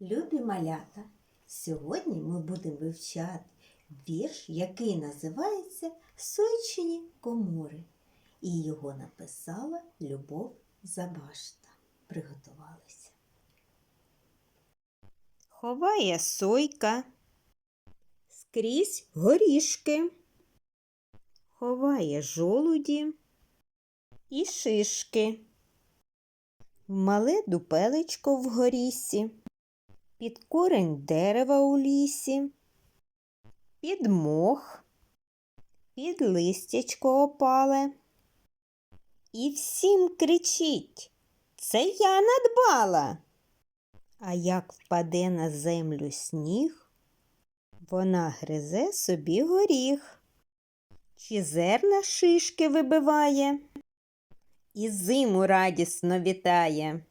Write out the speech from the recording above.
Любі малята, сьогодні ми будемо вивчати вірш, який називається Сойчині комори. І його написала Любов Забашта. Приготувалися. Ховає сойка скрізь горішки, ховає жолуді і шишки. Мале дупелечко в горісі, під корень дерева у лісі, під мох, під листячко опале. І всім кричить Це я надбала. А як впаде на землю сніг, вона гризе собі горіх, чи зерна шишки вибиває, і зиму радісно вітає.